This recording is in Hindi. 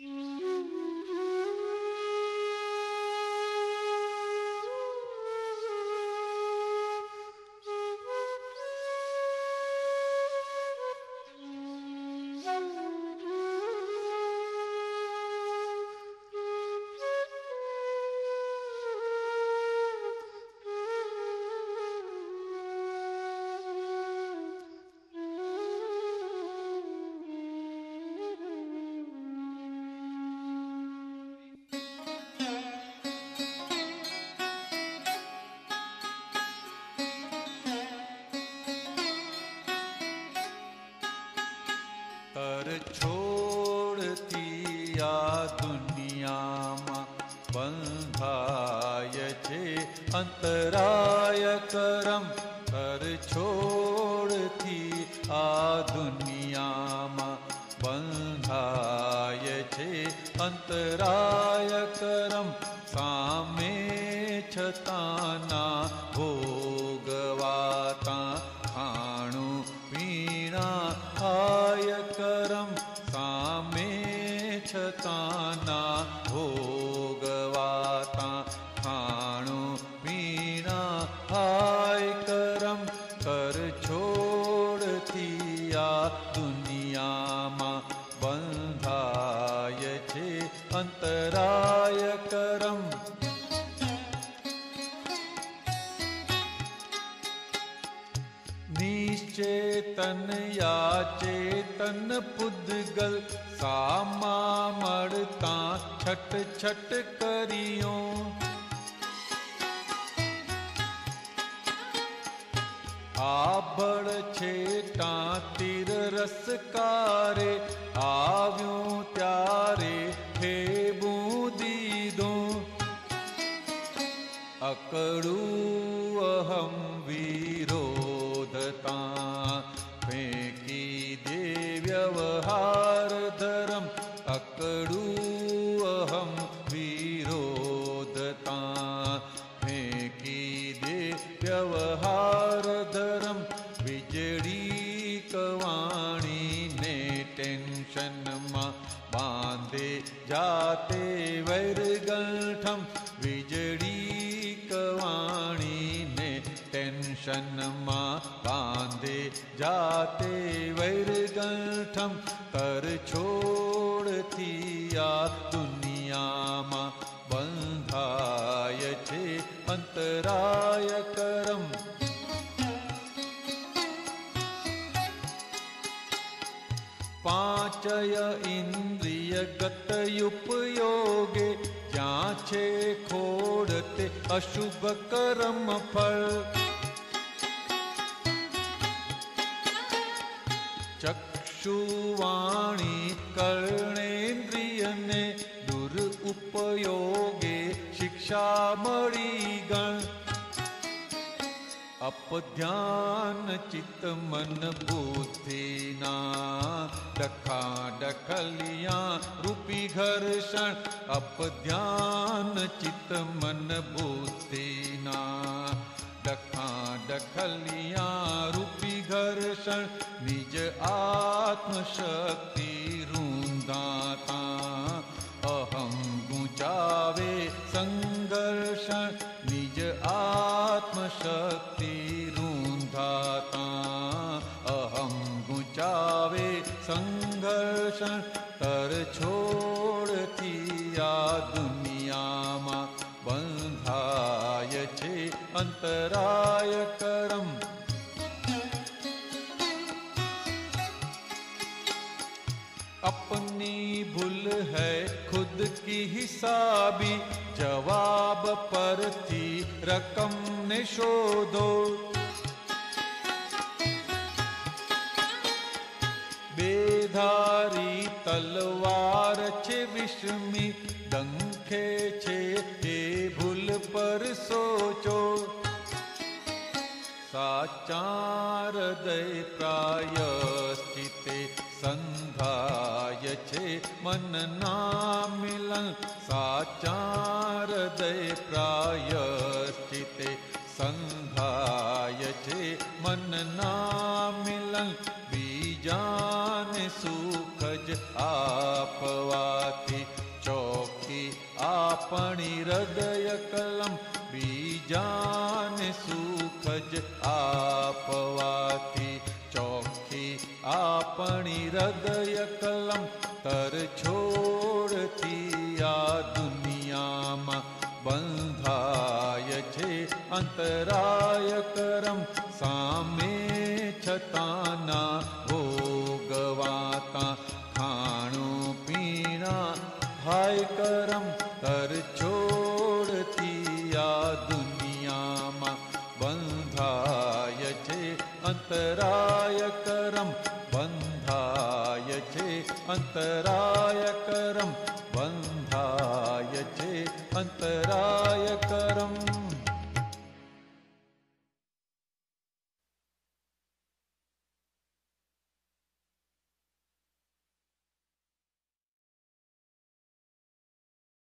Mm-hmm. તર છોડતી આ દુનિયામાં બંધાય છે અંતરાય કરમ તર છોડતી આ દુનિયામાં બંધાય છે અંતરાય કરમ સામે છતાના ભોગવાતા चेतन या चेतन पुद्गल, सामा मड़ता छट छट करियो। आबड़ छेटा तिर रसकारे कारे, आव्यूं त्यारे हे बूं अकड़ू वाणी ने टेंशन माँ बांधे जाते वैरगंठम बिजड़ी कवाणी ने टेंशन माँ बांधे जाते वैरगंठम कर छोड़ती दुनिया माँ, बंधाय छे, अंतराय जय इन्द्रियगतयुपयोगे जाचे खोडते अशुभ कर्म फल। चक्षुवाणी कर्णेन्द्रिय ने दुरुपयोगे शिक्षा गण अप ध्यान चित मन बुद्धिना डखा डखलिया रूपी घर्षण। अप ध्यान चित मन बुद्धिना डखा डखलिया रूपी घर्षण। निज आत्मशक्ति रुंदा સંઘર્ષણ તર છોડથી આ દુનિયામાં બંધાય છે અંતરાય કરમ अपनी भूल है खुद की हिसाबी जवाब पर थी रकम ने शोधो बेधारी तलवार छे विष्मी दंखे छे के भूल पर सोचो। साचार दय प्राय स्थिते संधाय छे, मन ना मिलन। साचार दय प्राय स्थिते संधाय छे, मन ना मिलन। આપણી હૃદય કલમ બીજાને સુખ જ આપવાથી ચોખ્ખી આપણી હૃદય કલમ તર છોડતી આ દુનિયામાં બંધાય છે અંતરાય કરમ સામે છતાના ભોગવાતા ખાણું પીણા હાય કરમ अंतराय करम बन्धाय चे अन्तराय करं बन्धाय चे अन्तराय करम्